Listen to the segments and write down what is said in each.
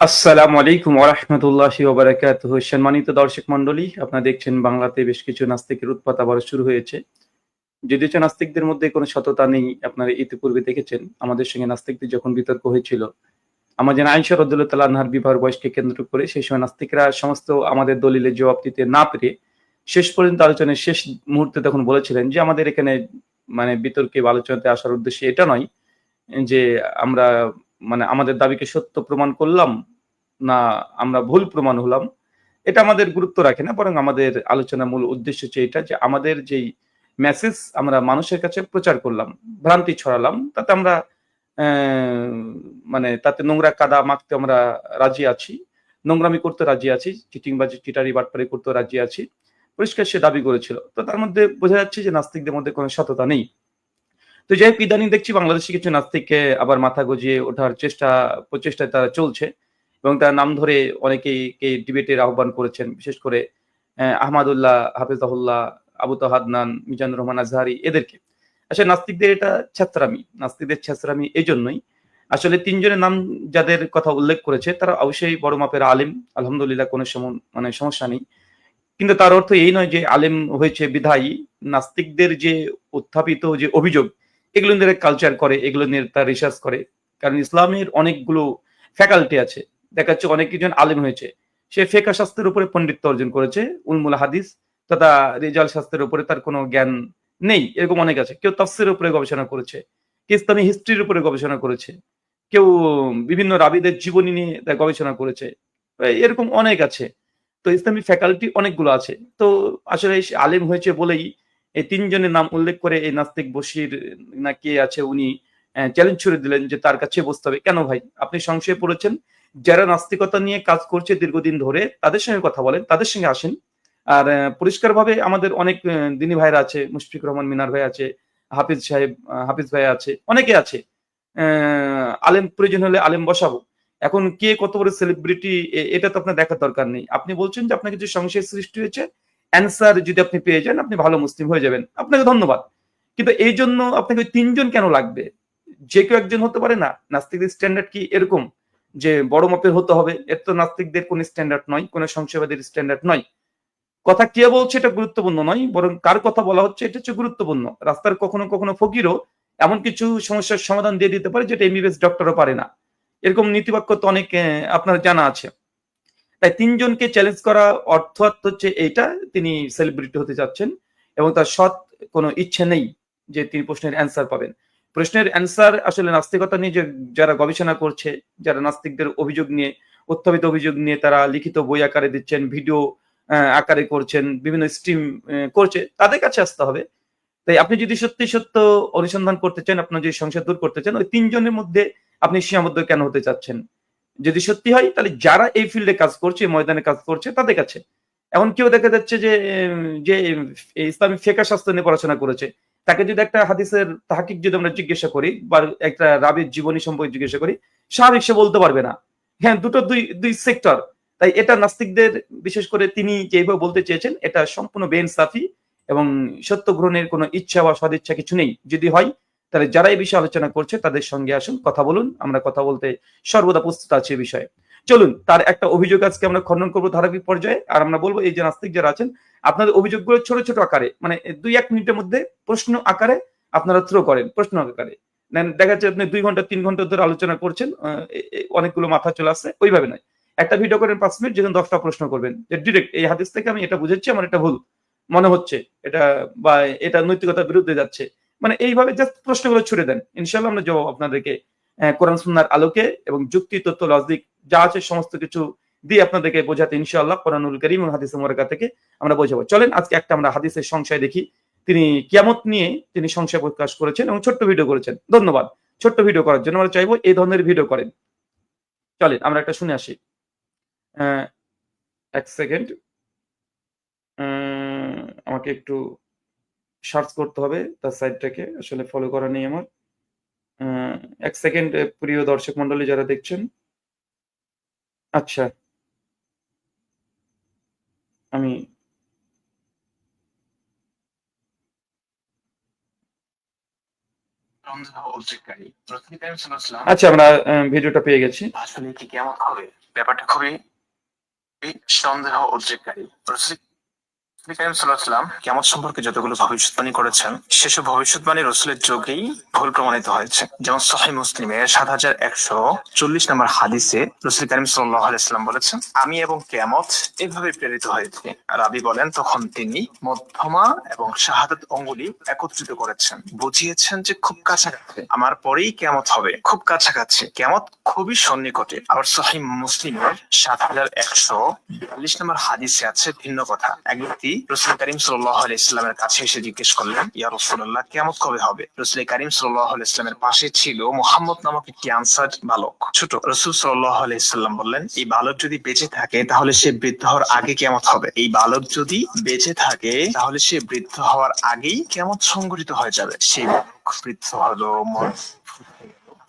আসসালামু আলাইকুম ওরহমতুল্লাহি ওবারাকাত সম্মানিত দর্শক মন্ডলী আপনারা দেখছেন বাংলাতে বেশ কিছু নাস্তিকের উৎপাত আবার শুরু হয়েছে। যদিও নাস্তিকদের মধ্যে কোনো সততা নেই, আপনারা ইতিপূর্বে দেখেছেন, আমাদের সঙ্গে নাস্তিকদের যখন বিতর্ক হয়েছিল আমাদের আইনশা রদুল্লাহ আনহার বিবাহ বয়সকে কেন্দ্র করে সেই সময় নাস্তিকরা সমস্ত আমাদের দলিলের জবাব দিতে না পেরে শেষ পর্যন্ত আলোচনার শেষ মুহূর্তে তখন বলেছিলেন যে, আমাদের এখানে মানে বিতর্কে বা আলোচনাতে আসার উদ্দেশ্য এটা নয় যে, আমরা মানে আমাদের দাবিকে সত্য প্রমাণ করলাম না আমরা ভুল প্রমাণ হলাম, এটা আমাদের গুরুত্ব রাখে না, বরং আমাদের আলোচনার মূল উদ্দেশ্য হচ্ছে এটা যে আমাদের যেই মেসেজ আমরা মানুষের কাছে প্রচার করলাম, ভ্রান্তি ছড়ালাম, তাতে আমরা মানে তাতে নোংরা কাদা মাখতে আমরা রাজি আছি, নোংরামি করতে রাজি আছি চিটিংবাজি চিটারি বাটপারি করতে রাজি আছি, পরিষ্কার সে দাবি করেছিল। তো তার মধ্যে বোঝা যাচ্ছে যে নাস্তিকদের মধ্যে কোনো সততা নেই। তো যাই হোক ইদানিং দেখছি বাংলাদেশে কিছু নাস্তিককে আবার মাথা গজিয়ে ওঠার চেষ্টা প্রচেষ্টায় তারা চলছে এবং তার নাম ধরে অনেকেই কে ডিবেটের আহ্বান করেছেন বিশেষ করে আহ, আহমাদুল্লাহ হাফিজাহুল্লাহ আবু তাহাদনান মিজানুর রহমান আজহারি এদেরকে। আসলে নাস্তিকদের এটা ছেত্রামি নাস্তিকদের ছেত্রামি এই জন্যই আসলে তিনজনের নাম যাদের কথা উল্লেখ করেছে তারা অবশ্যই বড় মাপের আলিম আলহামদুলিল্লাহ কোনো মানে সমস্যা নেই। কিন্তু তার অর্থ এই নয় যে আলেম হয়েছে বিধায়ী নাস্তিকদের যে উত্থাপিত যে অভিযোগ এগুলো নিয়ে কালচার করে, এগুলো নিয়ে তার রিসার্চ করে। কারণ ইসলামের অনেকগুলো ফ্যাকাল্টি আছে, দেখা যাচ্ছে অনেক কিছু আলেম হয়েছে। সে ফেকা শাস্ত্রের উপরে পণ্ডিত্য অর্জন করেছে, উলমুল হাদিস, তথা রেজাল শাস্ত্রের উপরে তার কোনো জ্ঞান নেই, এরকম অনেক আছে। কেউ তাফসির উপরে গবেষণা করেছে, কেউ ইসলামী হিস্ট্রির উপরে গবেষণা করেছে, কেউ বিভিন্ন রাবিদের জীবনী নিয়ে তার গবেষণা করেছে এরকম অনেক আছে। তো ইসলামী ফ্যাকাল্টি অনেকগুলো আছে। তো আসলে আলেম হয়েছে বলেই এই তিনজনের নাম উল্লেখ করে এই নাস্তিক বশির না কে আছে উনি চ্যালেঞ্জ ছুড়ে দিলেন যে তার কাছে বসতে হবে। কেন ভাই? আপনি সংশয়ে পড়েছেন? যারা নাস্তিকতা নিয়ে কাজ করছে দীর্ঘদিন ধরে তাদের সঙ্গে কথা বলেন তাদের সঙ্গে আসেন। আর আহ, পরিষ্কারভাবে আমাদের অনেক দিনী ভাইরা আছে মুশফিক রহমান মিনার ভাই আছে হাফিজ সাহেব হাফিজ ভাই আছে অনেকে আছে। আলেম প্রয়োজন হলে আলেম বসাবো। এখন কে কত বড় সেলিব্রিটি এটা তো আপনার দেখার দরকার নেই। আপনি বলছেন যে আপনাকে যে সংশয় সৃষ্টি হয়েছে অ্যান্সার যদি আপনি পেয়ে যান, আপনি ভালো মুসলিম হয়ে যাবেন। আপনাকে ধন্যবাদ। কিন্তু এই জন্য আপনাকে তিনজন কেন লাগবে? যে কেউ একজন হতে পারে না। নাস্তিকদের স্ট্যান্ডার্ড কি এরকম? যে বড় মাপের হতে হবে। এর তো নাস্তিকদের কোন স্ট্যান্ডার্ড নয়, কোন সংশয়বাদের স্ট্যান্ডার্ড নয়। কথা কে বলছে এটা গুরুত্বপূর্ণ নয়, বরং কার কথা বলা হচ্ছে এটা হচ্ছে গুরুত্বপূর্ণ। রাস্তার কখনো কখনো ফকিরও এমন কিছু সমস্যার সমাধান দিয়ে দিতে পারে যেটা এমবিবিএস ডক্টরও পারে না। এরকম নীতিবাক্য তো অনেক আপনার জানা আছে। তাই তিনজনকে চ্যালেঞ্জ করা অর্থ হচ্ছে এইটা, তিনি সেলিব্রিটি হতে যাচ্ছেন এবং তার সৎ কোনো ইচ্ছে নেই যে তিনি প্রশ্নের অ্যান্সার পাবেন। প্রশ্নের অ্যান্সার আসলে নাস্তিকতা নিয়ে যে যারা গবেষণা করছে, যারা নাস্তিকদের অভিযোগ নিয়ে, উত্থাপিত অভিযোগ নিয়ে তারা লিখিত বই আকারে দিচ্ছেন, ভিডিও আকারে করছেন, বিভিন্ন স্ট্রিম করছে, তাদের কাছে আসতে হবে। তাই আপনি যদি সত্যি সত্য অনুসন্ধান করতে চান, আপনার যদি সংসার দূর করতে চান, ওই তিনজনের মধ্যে আপনি সীমাবদ্ধ কেন হতে চাচ্ছেন? যদি সত্যি হয়, তাহলে যারা এই ফিল্ডে কাজ করছে ময়দানে কাজ করছে, তাদের কাছে। এমন কেউ দেখা যাচ্ছে যে যে ইসলামী ফেকা শাস্ত্র নিয়ে পড়াশোনা করেছে, তাকে যদি একটা হাদিসের তাহাকিক যদি আমরা জিজ্ঞাসা করি, বা একটা রাবির জীবনী সম্পর্কে জিজ্ঞাসা করি, স্বাভাবিক সে বলতে পারবে না। হ্যাঁ দুটো দুই দুই সেক্টর তাই এটা নাস্তিকদের, বিশেষ করে তিনি যেভাবে বলতে চেয়েছেন, এটা সম্পূর্ণ বেইনসাফি এবং সত্য গ্রহণের কোনো ইচ্ছা বা সদিচ্ছা কিছু নেই। যদি হয় তাহলে যারা এই বিষয়ে আলোচনা করছে, তাদের সঙ্গে আসুন, কথা বলুন, আমরা কথা বলতে সর্বদা প্রস্তুত আছি এই বিষয়ে। চলুন, তার একটা অভিযোগ আজকে আমরা খণ্ডন করব ধারাবাহিক পর্যায়ে, আর আমরা বলব এই যে নাস্তিক যারা আছেন, আপনাদের অভিযোগগুলো ছোট ছোট আকারে মানে দুই এক মিনিটের মধ্যে প্রশ্ন আকারে আপনারা থ্রো করেন, প্রশ্ন আকারে। দেখা যাচ্ছে আপনি দুই ঘণ্টা, তিন ঘণ্টা ধরে আলোচনা করছেন অনেকগুলো মাথা চলে আসছে, ওইভাবে নয়। একটা ভিডিও করেন পাঁচ মিনিট, যেখানে দশটা প্রশ্ন করবেন, যে ডিরেক্ট এই হাদিস থেকে আমি এটা বুঝেছি, আমার এটা ভুল। মনে হচ্ছে, এটা বা এটা নৈতিকতার বিরুদ্ধে যাচ্ছে। মানে এইভাবে জাস্ট প্রশ্নগুলো ছুড়ে দেন। ইনশাল্লাহ আমরা জবাব আপনাদেরকে কোরআন সুন্নার আলোকে এবং যুক্তি তথ্য লজিক যা আছে সমস্ত কিছু দিয়ে আপনাদেরকে বোঝাতে ইনশাআল্লাহ কোরআনুল করিম হাদিস মোরাকা থেকে আমরা বোঝাবো। চলেন, আজকে একটা আমরা হাদিসের সংশয় দেখি। তিনি কিয়ামত নিয়ে তিনি সংশয় প্রকাশ করেছেন এবং ছোট্ট ভিডিও করেছেন। ধন্যবাদ। ছোট্ট ভিডিও করার জন্য আমরা চাইব এই ধরনের ভিডিও করেন। চলেন, আমরা একটা শুনে আসি। এক সেকেন্ড আমাকে একটু সার্চ করতে হবে তার সাইটটাকে, আসলে ফলো করা নেই আমার। এক সেকেন্ড প্রিয় দর্শক মন্ডলী যারা দেখছেন। আচ্ছা। আমি আচ্ছা আমরা ভিডিওটা পেয়ে গেছি। আসলে কি কেমন হবে? ব্যাপারটা খুবই সন্দেহ উদ্রেককারী। কেমন সম্পর্কে যতগুলো ভবিষ্যৎবাণী করেছেন, সেসব ভবিষ্যৎবাণী রসুলের যোগেই ভুল প্রমাণিত হয়েছে। যেমন মুসলিমের সাত হাজার একশো চল্লিশ নম্বর হাদিসে রসুল করিম বলেছেন, আমি এবং কেমত এভাবে প্রেরিত হয়েছে। রাবি বলেন, তখন তিনি মধ্যমা এবং শাহাদাত অঙ্গুলি একত্রিত করেছেন। বুঝিয়েছেন যে খুব কাছাকাছি। আমার পরেই কেমত হবে। খুব কাছাকাছি। কেমত খুবই সন্নিকটে। আবার সহি মুসলিমের সাত হাজার একশো বিয়াল্লিশ নম্বর হাদিসে আছে ভিন্ন কথা। এক ব্যক্তি রসুল করিম সাল্লাহ কাছে এসে জিজ্ঞেস করলেন, ইয়া রসুল্লাহ কেমত কবে হবে? রসুল করিম সাল্লাহ পাশে ছিল মোহাম্মদ নামক একটি আনসার বালক, ছোট। রসুল সাল্লাহ ইসলাম বললেন, এই বালক যদি বেঁচে থাকে, তাহলে সে বৃদ্ধ হওয়ার আগে কেমন হবে। এই বালক যদি বেঁচে থাকে, তাহলে সে বৃদ্ধ হওয়ার আগেই কেমন সংগঠিত হয়ে যাবে। সেই বৃদ্ধ হলো মর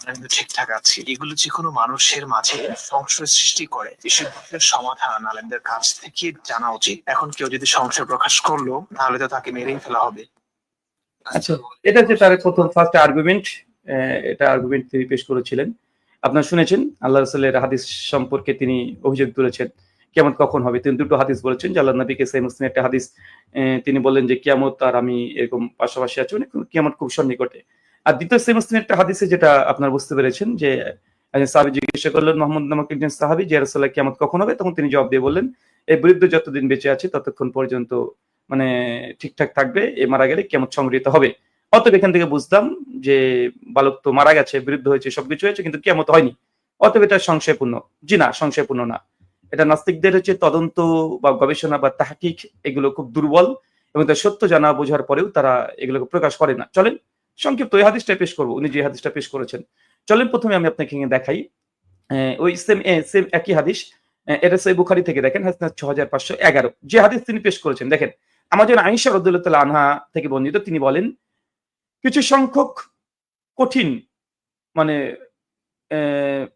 কিন্তু ঠিকঠাক আছি। এগুলো যে কোনো মানুষের মাঝে সংশয় সৃষ্টি করে। বিষয়ের সমাধান আলেমদের কাছ থেকে জানা উচিত। এখন কেউ যদি সংশয় প্রকাশ করল, তাহলে তো তাকে মেরেই ফেলা হবে। আচ্ছা এটা হচ্ছে তার প্রথম ফার্স্ট আর্গুমেন্ট এটা আর্গুমেন্ট তিনি পেশ করেছিলেন। আপনারা শুনেছেন, আল্লাহ রসুলের হাদিস সম্পর্কে তিনি অভিযোগ তুলেছেন, কেমন কখন হবে। তিনি দুটো হাদিস বলেছেন, যে আল্লাহ নবীকে সেই মুসলিম একটা হাদিস তিনি বললেন যে, কিয়ামত আর আমি এরকম পাশাপাশি আছি মানে কিয়ামত খুব সন্নিকটে। আর দ্বিতীয় সেই মুসলিম একটা হাদিসে যেটা আপনারা বুঝতে পেরেছেন যে সাহাবি জিজ্ঞাসা করলেন, মোহাম্মদ নামক একজন সাহাবি, যে রসুল্লাহ কিয়ামত কখন হবে? তখন তিনি জবাব দিয়ে বললেন, এই বৃদ্ধ যতদিন বেঁচে আছে ততক্ষণ পর্যন্ত মানে ঠিকঠাক থাকবে, এ মারা গেলে কেমন সংগৃহীত হবে। অতএব এখান থেকে বুঝতাম যে বালক তো মারা গেছে, বৃদ্ধ হয়েছে, সবকিছু হয়েছে, কিন্তু কেমত হয়নি। অতএব এটা সংশয়পূর্ণ। জি না, সংশয়পূর্ণ না। এটা নাস্তিকদের হচ্ছে তদন্ত বা গবেষণা বা তাহাকিক এগুলো খুব দুর্বল এবং তার সত্য জানা বোঝার পরেও তারা এগুলোকে প্রকাশ করে না। চলেন সংক্ষিপ্ত ওই হাদিসটা পেশ করব। উনি যে হাদিসটা পেশ করেছেন। চলেন প্রথমে আমি আপনাকে দেখাই। ওই সেম সেম একই হাদিস। এটা সেই বুখারি থেকে দেখেন ছ হাজার পাঁচশো এগারো। যে হাদিস তিনি পেশ করেছেন, দেখেন আমাদের আইসা রদুল্লাহ আনহা থেকে বর্ণিত, তিনি বলেন, কিছু সংখ্যক কঠিন মানে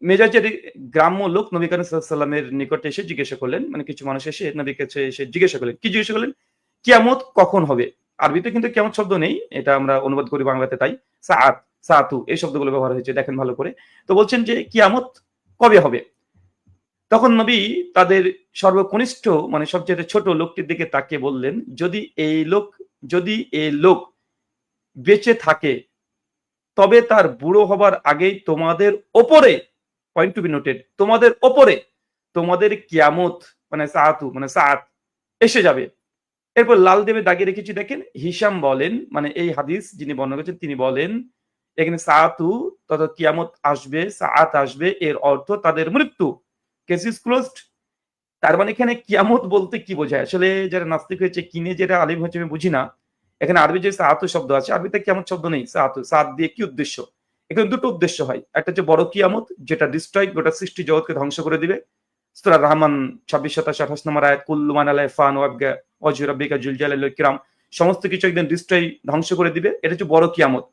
মেজাজের গ্রাম্য লোক নবী করিম সাল্লামের নিকটে এসে জিজ্ঞাসা করলেন মানে কিছু মানুষ এসে নবীর কাছে এসে জিজ্ঞাসা করলেন। কি জিজ্ঞাসা করলেন? কিয়ামত কখন হবে? আরবিতে কিন্তু কেমন শব্দ নেই, এটা আমরা অনুবাদ করি বাংলাতে তাই, সাআত, সাআতু, এই শব্দগুলো ব্যবহার হয়েছে, দেখেন ভালো করে। তো বলছেন যে কিয়ামত কবে হবে? তখন নবী তাদের সর্বকনিষ্ঠ মানে সবচেয়ে ছোট লোকটির দিকে তাকিয়ে বললেন, যদি এই লোক, যদি এই লোক বেঁচে থাকে, তবে তার বুড়ো হবার আগেই তোমাদের ওপরে পয়েন্ট টু বি নোটেড তোমাদের ওপরে তোমাদের কিয়ামত মানে সাহাতু মানে সাত এসে যাবে। এরপর লাল দেবে দাগিয়ে রেখেছি, দেখেন হিসাম বলেন মানে এই হাদিস যিনি বর্ণনা করেছেন, তিনি বলেন, এখানে সাহাতু তথা কিয়ামত আসবে, সাআত আসবে, এর অর্থ তাদের মৃত্যু। কেস ক্লোজড তার মানে এখানে কিয়ামত বলতে কি বোঝায়? আসলে যারা নাস্তিক হয়েছে কিনে যেটা আলিম হয়েছে আমি বুঝি না। এখানে আরবি যে সাহাতু শব্দ আছে, আরবিতে কিয়ামত শব্দ নেই। সাহাতু সাত দিয়ে কি উদ্দেশ্য? এখানে দুটো উদ্দেশ্য হয়। একটা হচ্ছে বড় কিয়ামত, যেটা ডিস্ট্রয় গোটা সৃষ্টি জগৎকে ধ্বংস করে দিবে। রহমান ছাব্বিশ আঠাশ নম্বর আয়াত কুল্লুমান আলাই ফান ওয়াবগা জুলজাল কিরাম। সমস্ত কিছু একদিন ধ্বংস করে দিবে। এটা হচ্ছে বড় কিয়ামত।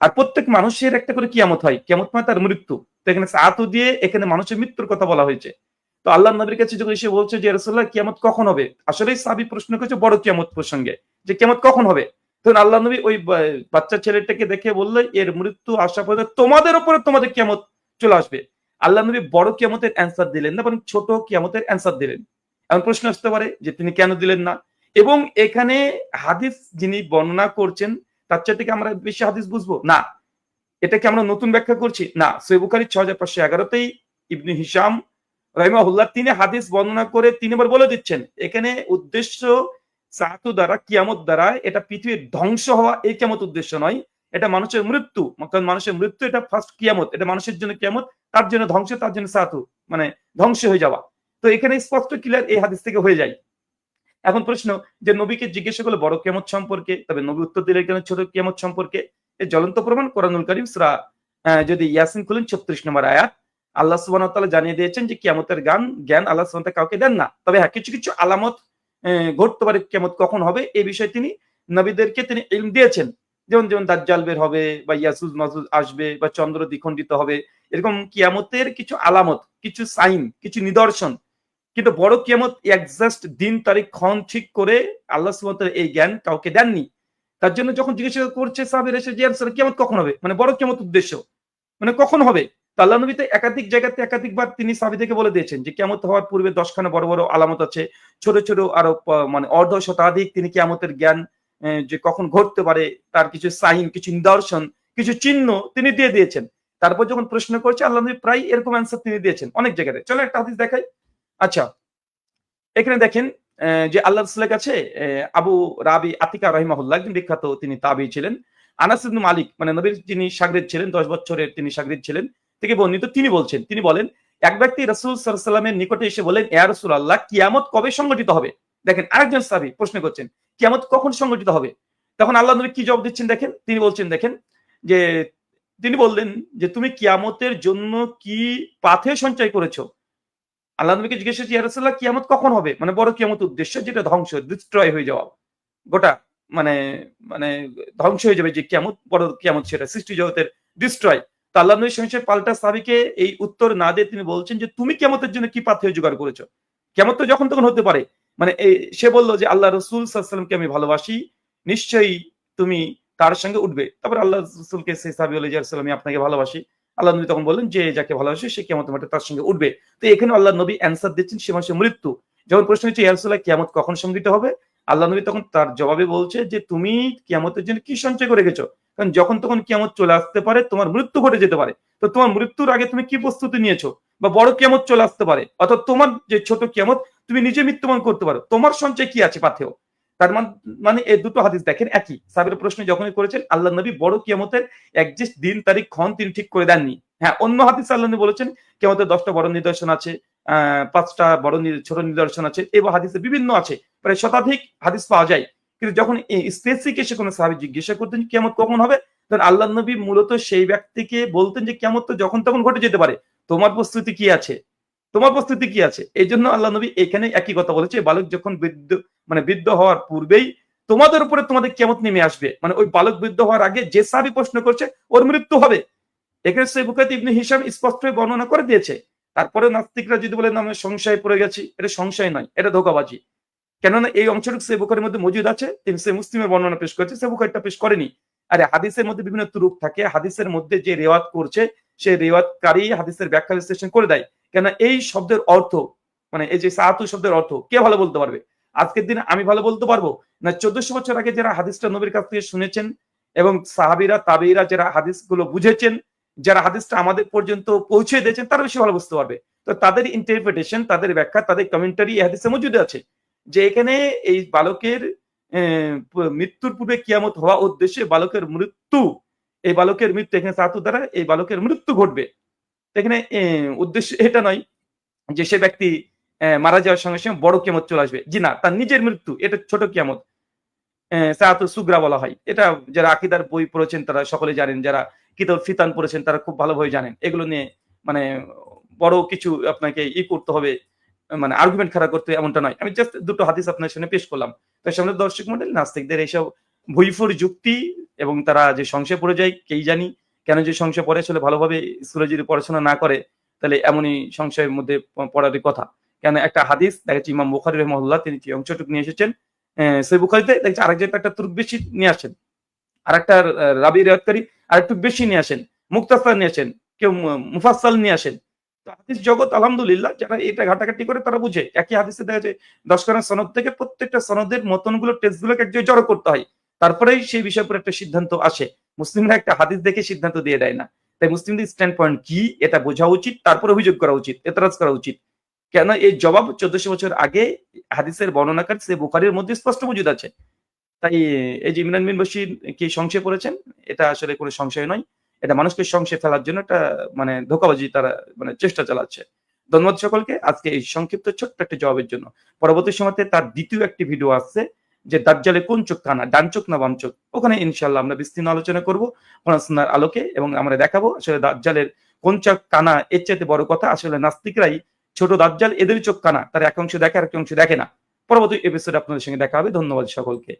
আর প্রত্যেক মানুষের একটা করে কিয়ামত হয়। কিয়ামত মানে তার মৃত্যু। তো এখানে দিয়ে এখানে মানুষের মৃত্যুর কথা বলা হয়েছে। তো আল্লাহ নবীর কাছে যখন এসে বলছে যে রসুল্লাহ কিয়ামত কখন হবে? আসলে সাবি প্রশ্ন করেছে বড় কিয়ামত প্রসঙ্গে। যে কিয়ামত কখন হবে? তখন আল্লাহ নবী ওই বাচ্চা ছেলেটাকে দেখে বললে, এর মৃত্যু আসা পর্যন্ত তোমাদের উপরে তোমাদের কিয়ামত চলে আসবে। আল্লাহ নবী বড় কিয়ামতের অ্যান্সার দিলেন না, বরং ছোট কিয়ামতের অ্যান্সার দিলেন। এমন প্রশ্ন আসতে পারে যে তিনি কেন দিলেন না? এবং এখানে হাদিস যিনি বর্ণনা করছেন, তার কি আমরা বেশি হাদিস বুঝব? না। এটাকে আমরা নতুন ব্যাখ্যা করছি? না। সৈবুখারি ছ হাজার পাঁচশো এগারোতেই ইবনে হিসাম রহিমাহুল্লাহ তিনি হাদিস বর্ণনা করে তিনি আবার বলে দিচ্ছেন, এখানে উদ্দেশ্য সাহাতু দ্বারা, কিয়ামত দ্বারা এটা পৃথিবীর ধ্বংস হওয়া এই কিয়ামত উদ্দেশ্য নয়। এটা মানুষের মৃত্যু। কারণ মানুষের মৃত্যু এটা ফার্স্ট কিয়ামত। এটা মানুষের জন্য কিয়ামত, তার জন্য ধ্বংস, তার জন্য সাহাতু মানে ধ্বংস হয়ে যাওয়া। তো এখানে স্পষ্ট ক্লিয়ার এই হাদিস থেকে হয়ে যায়। এখন প্রশ্ন, যে নবীকে জিজ্ঞাসা করলে, বড় কিয়ামত সম্পর্কে? তবে নবী উত্তর দিলে কেন ছোট কিয়ামত সম্পর্কে? এই জ্বলন্ত প্রমাণ কোরআনুল করিম সুরা যদি ইয়াসিন খুলেন, ছত্রিশ নম্বর আয়াত। আল্লাহ সুবহানাহু ওয়া তাআলা জানিয়ে দিয়েছেন যে কিয়ামতের গান, জ্ঞান আল্লাহ তাআলা কাউকে দেন না। তবে হ্যাঁ কিছু কিছু আলামত ঘটতে পারে কিয়ামত কখন হবে এই বিষয়ে তিনি নবীদেরকে তিনি ইলম দিয়েছেন। যেমন যেমন দাজ্জাল বের হবে বা ইয়াসুজ মাজুজ আসবে বা চন্দ্র দ্বিখণ্ডিত হবে, এরকম কিয়ামতের কিছু আলামত, কিছু সাইন, কিছু নিদর্শন। কিন্তু বড় কিয়ামত একজাস্ট দিন, তারিখ, ক্ষণ ঠিক করে আল্লাহ তাআলা এই জ্ঞান কাউকে দেননি। তার জন্য যখন জিজ্ঞাসা করছে সাহাবীরা এসে যে কিয়ামত কখন হবে? মানে বড় কিয়ামত উদ্দেশ্য। মানে কখন হবে? তো আল্লাহ নবী একাধিক জায়গাতে একাধিকবার তিনি সাবিদেরকে বলে দিয়েছেন যে কেমত হওয়ার পূর্বে দশখানা বড় বড় আলামত আছে। ছোট ছোট আরও মানে অর্ধ শতাধিক তিনি কেমতের জ্ঞান যে কখন ঘটতে পারে, তার কিছু সাইন, কিছু নিদর্শন, কিছু চিহ্ন তিনি দিয়ে দিয়েছেন। তারপর যখন প্রশ্ন করছে, আল্লাহ নবী প্রায় এরকম অ্যান্সার তিনি দিয়েছেন অনেক জায়গাতে। চলো একটা হাদিস দেখাই। আচ্ছা এখানে দেখেন যে আল্লাহ রসুলের কাছে আবু রাবি আতিকা রহিমাহুল্লাহ, একজন বিখ্যাত তিনি তাবি ছিলেন। আনাস মালিক মানে নবীর যিনি সাগরিদ ছিলেন, দশ বছরের তিনি সাগরিদ ছিলেন, থেকে বর্ণিত, তিনি বলছেন, তিনি বলেন, এক ব্যক্তি রসুল সাল্লামের নিকটে এসে বলেন এয়া রসুল আল্লাহ কিয়ামত কবে সংগঠিত হবে? দেখেন আরেকজন সাবি প্রশ্ন করছেন কিয়ামত কখন সংগঠিত হবে? তখন আল্লাহ নবী কি জবাব দিচ্ছেন দেখেন? তিনি বলছেন, দেখেন যে তিনি বললেন যে তুমি কিয়ামতের জন্য কি পাথে সঞ্চয় করেছ? আল্লাহ নবীকে জিজ্ঞেস ইয়ারসাল্লাহ কিয়ামত কখন হবে? মানে বড় কিয়ামত উদ্দেশ্য যেটা ধ্বংস ডিস্ট্রয় হয়ে যাওয়া। গোটা মানে মানে ধ্বংস হয়ে যাবে যে কিয়ামত, বড় কিয়ামত সেটা, সৃষ্টি জগতের ডিস্ট্রয় তো আল্লাহ নবী সঙ্গে পাল্টা সাবিকে এই উত্তর না দিয়ে তিনি বলছেন যে তুমি কিয়ামতের জন্য কি পাথেয় জোগাড় করেছ? কেমন তো যখন তখন হতে পারে। মানে সে বলল যে, আল্লাহ রসুল সাল্লামকে আমি ভালোবাসি, নিশ্চয়ই তুমি তার সঙ্গে উঠবে। তারপর আল্লাহ রসুলকে সে সাবি আলী আমি আপনাকে ভালোবাসি। আল্লাহ নবী তখন বললেন যে, যাকে ভালোবাসি সে কেমন তোমার তার সঙ্গে উঠবে। তো এখানে আল্লাহ নবী অ্যান্সার দিচ্ছেন সে মানুষের মৃত্যু। যখন প্রশ্ন হচ্ছে ইয়ারসুল্লাহ কেমন কখন সংগঠিত হবে? আল্লাহ নবী তখন তার জবাবে বলছে যে, তুমি কিয়ামতের জন্য কি সঞ্চয় করে গেছো? কারণ যখন তখন কিয়ামত চলে আসতে পারে, তোমার মৃত্যু ঘটে যেতে পারে। তো তোমার মৃত্যুর আগে তুমি কি প্রস্তুতি নিয়েছো? বা বড় কিয়ামত চলে আসতে পারে। অর্থাৎ তোমার যে ছোট কিয়ামত, তুমি নিজে মৃত্যুবরণ করতে পারো। তোমার সঞ্চয় কি আছে পাথেও তার মানে এই দুটো হাদিস দেখেন একই। সাবির প্রশ্ন যখনই করেছেন, আল্লাহ নবী বড় কিয়ামতের একজিস্ট দিন, তারিখ, ক্ষণ তিনি ঠিক করে দেননি। হ্যাঁ অন্য হাদিস আল্লাহ নবী বলেছেন, কিয়ামতের দশটা বড় নিদর্শন আছে। পাঁচটা বড় ছোট নিদর্শন আছে এবং হাদিসে বিভিন্ন আছে। প্রায় শতাধিক হাদিস পাওয়া যায়। কিন্তু যখন স্পেসিফিক এসে কোনো সাহাবি জিজ্ঞাসা করতেন কিয়ামত কখন হবে, তখন আল্লাহ নবী মূলত সেই ব্যক্তিকে বলতেন যে কিয়ামত তো যখন তখন ঘটে যেতে পারে। তোমার প্রস্তুতি কি আছে? তোমার প্রস্তুতি কি আছে? এই জন্য আল্লাহ নবী এখানে একই কথা বলেছে, বালক যখন বৃদ্ধ মানে বৃদ্ধ হওয়ার পূর্বেই তোমাদের উপরে তোমাদের কেমত নেমে আসবে। মানে ওই বালক বৃদ্ধ হওয়ার আগে যে সাবি প্রশ্ন করছে, ওর মৃত্যু হবে। এখানে সেই বুকাত ইবনে হিসাব স্পষ্ট বর্ণনা করে দিয়েছে। তারপরে নাস্তিকরা যদি বলেন, না, আমি সংশয় পড়ে গেছি। এটা সংশয় নয়, এটা ধোকাবাজি। কেননা এই অংশটুকু সে বুখারের মধ্যে মজুদ আছে, তিনি সে মুসলিমের বর্ণনা পেশ করেছে সে বুখারটা পেশ করেনি। আরে হাদিসের মধ্যে বিভিন্ন তুরুপ থাকে, হাদিসের মধ্যে যে রেওয়াত করছে, সে রেওয়াতকারী হাদিসের ব্যাখ্যা বিশ্লেষণ করে দেয়। কেন এই শব্দের অর্থ মানে এই যে সাহাতু শব্দের অর্থ, কে ভালো বলতে পারবে? আজকের দিনে আমি ভালো বলতে পারব? না, চোদ্দশো বছর আগে যারা হাদিসটা নবীর কাছ থেকে শুনেছেন এবং সাহাবিরা, তাবিরা যারা হাদিসগুলো বুঝেছেন যারা হাদিসটা আমাদের পর্যন্ত পৌঁছে দিয়েছেন, তারা বেশি ভালো বুঝতে পারবে। তো তাদের ইন্টারপ্রিটেশন তাদের ব্যাখ্যা, তাদের কমেন্টারি হাদিসে মজুদ আছে যে এখানে এই বালকের মৃত্যুর পূর্বে কিয়ামত হওয়া উদ্দেশ্যে বালকের মৃত্যু, এই বালকের মৃত্যু এখানে সাতু দ্বারা এই বালকের মৃত্যু ঘটবে। এখানে উদ্দেশ্য এটা নয় যে সে ব্যক্তি মারা যাওয়ার সঙ্গে সঙ্গে বড় কিয়ামত চলে আসবে। জি না, তার নিজের মৃত্যু, এটা ছোট কিয়ামত। সাহাতু সুগ্রা বলা হয়। এটা যারা আকিদার বই পড়েছেন তারা সকলে জানেন, যারা কিতাব ফিতান পড়েছেন, তারা খুব ভালোভাবে জানেন। এগুলো নিয়ে মানে বড় কিছু আপনাকে ই করতে হবে মানে আর্গুমেন্ট খারাপ করতে এমনটা নয়। আমি জাস্ট দুটো হাদিস আপনার সামনে পেশ করলাম। তার সামনে দর্শক মন্ডল, নাস্তিকদের এইসব ভুইফুর যুক্তি এবং তারা যে সংশয় পড়ে যায়, কেই জানি, কেন যে সংশয় পড়ে, আসলে ভালোভাবে স্কুলে যদি পড়াশোনা না করে, তাহলে এমনই সংশয়ের মধ্যে পড়ারই কথা। কেন একটা হাদিস দেখাচ্ছি ইমাম বুখারি রহমল্লাহ তিনি অংশটুকু নিয়ে এসেছেন সেই বুখারিতে, দেখছি আরেকজন একটা তুর্ক বেশি নিয়ে আসেন আর একটা রাবি রেয়াতকারী আর একটু বেশি নিয়ে আসেন মুক্তাস্তার নিয়ে আসেন, কেউ মু- মুফাসসাল নিয়ে আসেন। তো হাদিস জগৎ, আলহামদুলিল্লাহ, যারা এটা ঘাটাঘাটি করে তারা বুঝে। একই হাদিসে দেখা যায়, দশখানা সনদ থেকে প্রত্যেকটা সনদের মতনগুলো টেস্টগুলোকে এক জড়ো করতে হয়। তারপরেই সেই বিষয়ের উপর একটা সিদ্ধান্ত আসে। মুসলিমরা একটা হাদিস দেখে সিদ্ধান্ত দিয়ে দেয় না। তাই মুসলিমদের স্ট্যান্ড পয়েন্ট কি, এটা বোঝা উচিত, তারপর অভিযোগ করা উচিত, এতরাজ করা উচিত। কেন এই জবাব চোদ্দশো বছর আগে হাদিসের বর্ণনাকার সে বুখারির মধ্যে স্পষ্ট মজুদ আছে। তাই এই যে ইমরান বিন বশির কি সংশয় পড়েছেন? এটা আসলে কোনো সংশয় নয়। এটা মানুষকে সংশয় ফেলার জন্য একটা মানে ধোকাবাজি তারা মানে চেষ্টা চালাচ্ছে। ধন্যবাদ সকলকে আজকে এই সংক্ষিপ্ত ছোট্ট একটা জবাবের জন্য। পরবর্তী সময়তে তার দ্বিতীয় একটি ভিডিও আসছে, যে দাজ্জালে কোন চোখ কানা, ডান চোখ না বাম চোখ? ওখানে ইনশাল্লাহ আমরা বিস্তীর্ণ আলোচনা করব, পড়াশোনার আলোকে এবং আমরা দেখাবো আসলে দাজ্জালের কোন চোখ কানা, এর চাইতে বড় কথা আসলে নাস্তিকরাই ছোট দাজ্জাল এদের চোখ কানা। তার এক অংশ দেখে আর এক অংশ দেখে না। পরবর্তী এপিসোড আপনাদের সঙ্গে দেখা হবে। ধন্যবাদ সকলকে।